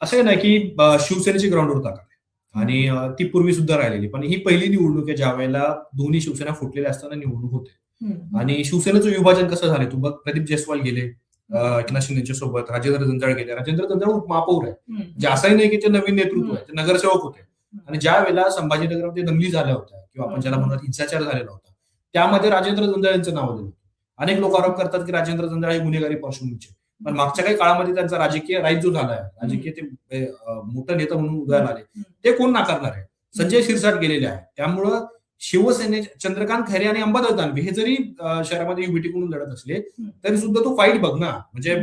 असं नाही की अं, शिवसेनेची ग्राउंडवर ताकद आहे. आणि ती पूर्वी सुद्धा राहिलेली. पण ही पहिली निवडणूक आहे ज्या वेळेला दोन्ही शिवसेना फुटलेल्या असताना निवडणूक होते. आणि शिवसेनेचं विभाजन कसं झालं? तू बघ प्रदीप जयस्वाल गेले एकनाथ शिंदेच्या सोबत राजेंद्र जंजाळ गेले. राजेंद्र जंजाळ उपमहापौर आहे. म्हणजे असंही नाही की ते नवीन नेतृत्व आहे ते नगरसेवक होते. आणि ज्या वेळेला संभाजीनगरमध्ये दंगली झाल्या होत्या किंवा आपण ज्याला म्हणत हिंसाचार झालेला होता त्यामध्ये राजेंद्र जंजाळ यांचं नाव होतं. अनेक लोक आरोप करतात की राजेंद्र जंजाळ हे गुन्हेगारी पार्श्वभूमीचे पण मागच्या काही काळामध्ये त्यांचा राजकीय राईट जो झाला आहे राजकीय ते मोठं नेता म्हणून उदयाला आले ते कोण नाकारणार आहे? संजय शिरसाट गेलेले आहे त्यामुळं शिवसेने चंद्रकांत खैरे आणि अंबादास दानवे हे जरी शहरामध्ये युबीटी कडून लढत असले तरी सुद्धा तो फाईट बघ ना म्हणजे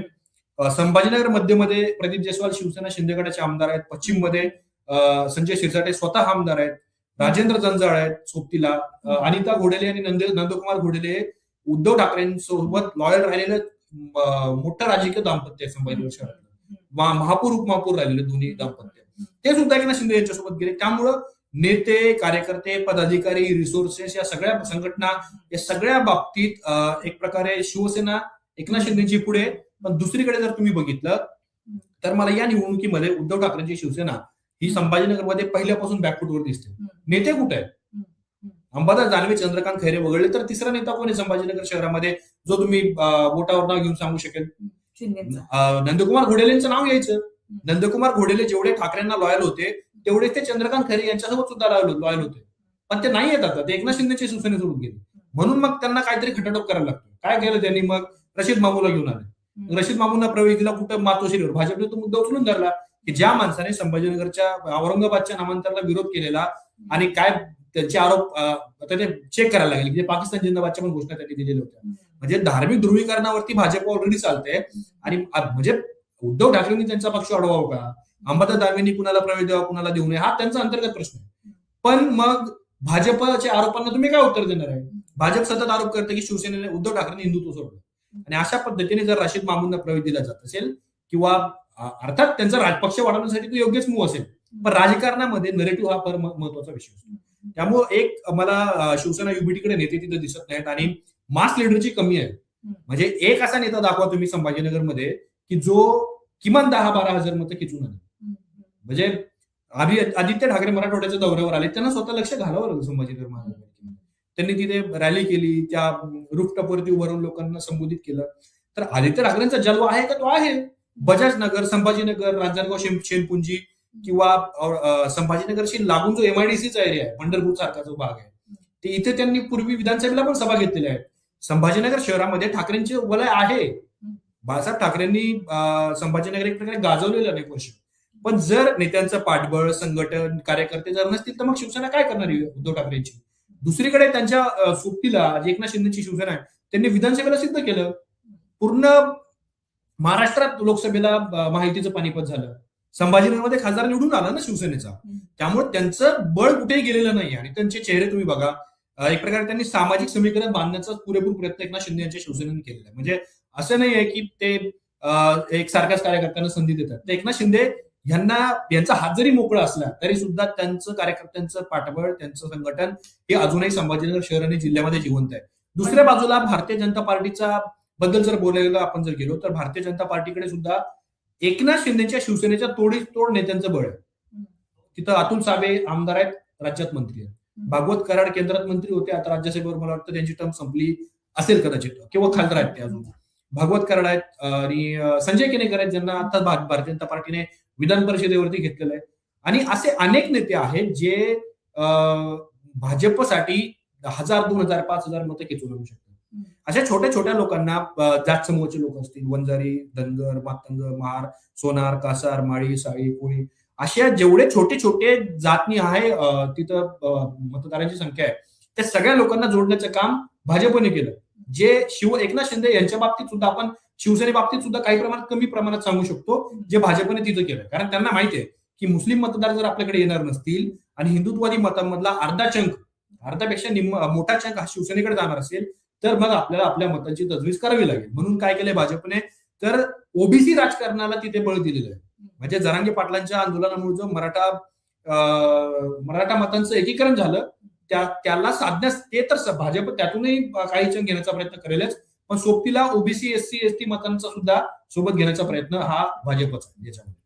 संभाजीनगर मध्यमध्ये प्रदीप जयस्वाल शिवसेना शिंदेगडाचे आमदार आहेत. पश्चिममध्ये संजय शिरसाटे स्वतः आमदार आहेत. राजेंद्र जंजाळ आहेत सोबतीला. अनिता घोडेले आणि नंद नंदकुमार घोडेले हे उद्धव ठाकरेंसोबत लॉयल राहिलेलं मोठं राजकीय दाम्पत्य आहे संभाजीनगर शहरात मा- महापौर उपमहापौर राहिलेले दोन्ही दाम्पत्य ते सुद्धा एकनाथ शिंदे यांच्यासोबत गेले. त्यामुळं नेते कार्यकर्ते पदाधिकारी रिसोर्सेस या सगळ्या संघटना या सगळ्या बाबतीत एक प्रकारे शिवसेना एकनाथ शिंदेची पुढे. पण दुसरीकडे जर तुम्ही बघितलं तर मला या निवडणुकीमध्ये उद्धव ठाकरेंची शिवसेना ही संभाजीनगरमध्ये पहिल्यापासून बॅकफुटवर दिसते. नेते कुठे आहेत? अंबादास दानवे चंद्रकांत खैरे वगळले तर तिसरा नेता कोण आहे संभाजीनगर शहरामध्ये? जो तुम्ही बोटावर नाव घेऊन सांगू शकेल. नंदकुमार घोडेलेंचं नाव यायचं. नंदकुमार घोडेले जेवढे ठाकरेंना लॉयल होते तेवढे ते चंद्रकांत खैरे यांच्यासोबत सुद्धा लॉयल होते. पण ते नाही येत आता. ते एकनाथ शिंदेचे शिवसेनेसोबत गेले. म्हणून मग त्यांना काहीतरी खटाटोप करायला लागतो. काय केलं त्यांनी? मग रशीद मामूला घेऊन आले. रशीद मामूंना प्रवेश दिला कुठं? मातोश्रीवर. भाजपने तो मुद्दा उचलून धरला की ज्या माणसाने संभाजीनगरच्या औरंगाबादच्या नामांतराला विरोध केलेला आणि काय त्यांचे आरोप ते चेक करायला लागले. की जे पाकिस्तान जिंदाबादच्या पण घोषणा त्यांनी दिलेल्या होत्या. म्हणजे धार्मिक ध्रुवीकरणावरती भाजप ऑलरेडी चालते आणि म्हणजे उद्धव ठाकरेंनी त्यांचा पक्ष अडवावा का? अंबादास दानवेंनी कुणाला प्रवेश द्यावा कुणाला देऊ नये? हा त्यांचा अंतर्गत प्रश्न आहे. पण मग भाजपच्या आरोपांना तुम्ही काय उत्तर देणार आहे? भाजप सतत आरोप करते की शिवसेनेने उद्धव ठाकरेंनी हिंदुत्व सोडलं. आणि अशा पद्धतीने जर राशीद मामूंना प्रवेश दिला जात असेल किंवा अर्थात त्यांचा राजपक्ष वाढवण्यासाठी तो योग्यच मूव असेल. पण राजकारणामध्ये नरेटिव्ह हा फार महत्त्वाचा विषय असतो. त्यामुळे एक मला शिवसेना युबीटीकडे नेते तिथे दिसत नाहीत आणि मास लिडरची कमी आहे. म्हणजे एक असा नेता दाखवा तुम्ही संभाजीनगरमध्ये की जो किमान दहा बारा हजार मतं खिचून आले म्हणजे आधी आदित्य ठाकरे मराठवाड्याच्या दौऱ्यावर आले त्यांना स्वतः लक्ष घालावं लागलं संभाजीनगर महानगरपालिकेमध्ये. त्यांनी तिथे रॅली केली त्या रूफटॉपवरती उभं राहून लोकांना संबोधित केलं. तर आदित्य ठाकरेंचा जलवा आहे का? तो आहे. बजाज नगर संभाजीनगर शेन- शेनपुंजी किंवा संभाजीनगरशी लागून जो एमआयडीसीचा एरिया आहे पंढरपूर सारखा जो भाग आहे ते इथे त्यांनी पूर्वी विधानसभेला पण सभा घेतलेल्या आहेत. संभाजीनगर शहरामध्ये ठाकरेंचे वलय आहे. बाळासाहेब ठाकरेंनी संभाजीनगर एक प्रकारे गाजवलेलं अनेक वर्ष. पण जर नेत्यांचं पाठबळ संघटन कार्यकर्ते जर नसतील तर मग शिवसेना काय करणार उद्धव ठाकरेंची? दुसरीकडे त्यांच्या सुट्टीला सोबतीला जे एकनाथ शिंदेची शिवसेना आहे त्यांनी विधानसभेला सिद्ध केलं. पूर्ण महाराष्ट्रात लोकसभेला माहितीचं पानिपत झालं. संभाजीनगरमध्ये खासदार निवडून आला ना शिवसेनेचा. त्यामुळे त्यांचं बळ कुठेही गेलेलं नाही आणि त्यांचे चेहरे तुम्ही बघा. एक प्रकारे त्यांनी सामाजिक समीकरण बांधण्याचा पुरेपूर प्रयत्न एकनाथ शिंदे यांच्या शिवसेनेने केलेला आहे. म्हणजे असं नाही आहे की ते एक सारख्याच कार्यकर्त्यांना संधी देतात. ते एकनाथ शिंदे यांना यांचा हात जरी मोकळा असला तरी सुद्धा त्यांचं कार्यकर्त्यांचं पाठबळ त्यांचं संघटन हे अजूनही संभाजीनगर शहर आणि जिल्ह्यामध्ये जिवंत आहे. दुसऱ्या बाजूला भारतीय जनता पार्टीचा बद्दल जर बोलायला आपण जर गेलो तर भारतीय जनता पार्टीकडे सुद्धा एकनाथ शिंदेच्या शिवसेनेच्या तोडीस तोड नेत्यांचं बळ. आहे तिथं अतुल सावे आमदार आहेत राज्यात मंत्री आहेत. भागवत कराड केंद्रात मंत्री होते आता राज्यसभेवर मला वाटतं त्यांची टर्म संपली असेल कदाचित किंवा खासदार आहेत ते अजून. भागवत कराड आहेत आणि संजय केनेकर आहेत ज्यांना आता भारतीय जनता पार्टीने विधान परिषदेवरती घेतलेलं आहे. आणि असे अनेक नेते आहेत जे भाजपसाठी हजार दोन हजार पाच हजार मतं खेचून आणू शकतात. अशा छोट्या छोट्या लोकांना जात समूहाचे लोक असतील. वंजारी धनगर मातंग महार सोनार कासार माळी साळी कोळी. अशा जेवढे छोटे छोटे जातनी आहे तिथं मतदारांची संख्या आहे. त्या सगळ्या लोकांना जोडण्याचं काम भाजपने केलं. जे शिव एकनाथ शिंदे यांच्या बाबतीत सुद्धा आपण शिवसेने बाबतीत सुद्धा काही प्रमाणात कमी प्रमाणात सांगू शकतो जे भाजपने तिथं केलं. कारण त्यांना माहिती आहे की मुस्लिम मतदार जर आपल्याकडे येणार नसतील आणि हिंदुत्ववादी मतांमधला अर्धा चंक अर्धापेक्षा निम्म मोठा चंक हा शिवसेनेकडे जाणार असेल तर मग आपल्याला आपल्या मतांची तजवीज करावी लागेल. म्हणून काय केलंय भाजपने? तर ओबीसी राजकारणाला तिथे बळ दिलेलं आहे. म्हणजे जरांगे पाटलांच्या आंदोलनामुळे जो मराठा मराठा मतांचं एकीकरण झालं त्या त्याला साधण्यास ते तर भाजप त्यातूनही काही चंक घेण्याचा प्रयत्न करेलच पण सोबतीला ओबीसी एससी एसटी मतांचा सुद्धा सोबत घेण्याचा प्रयत्न हा भाजपचा याच्यामध्ये.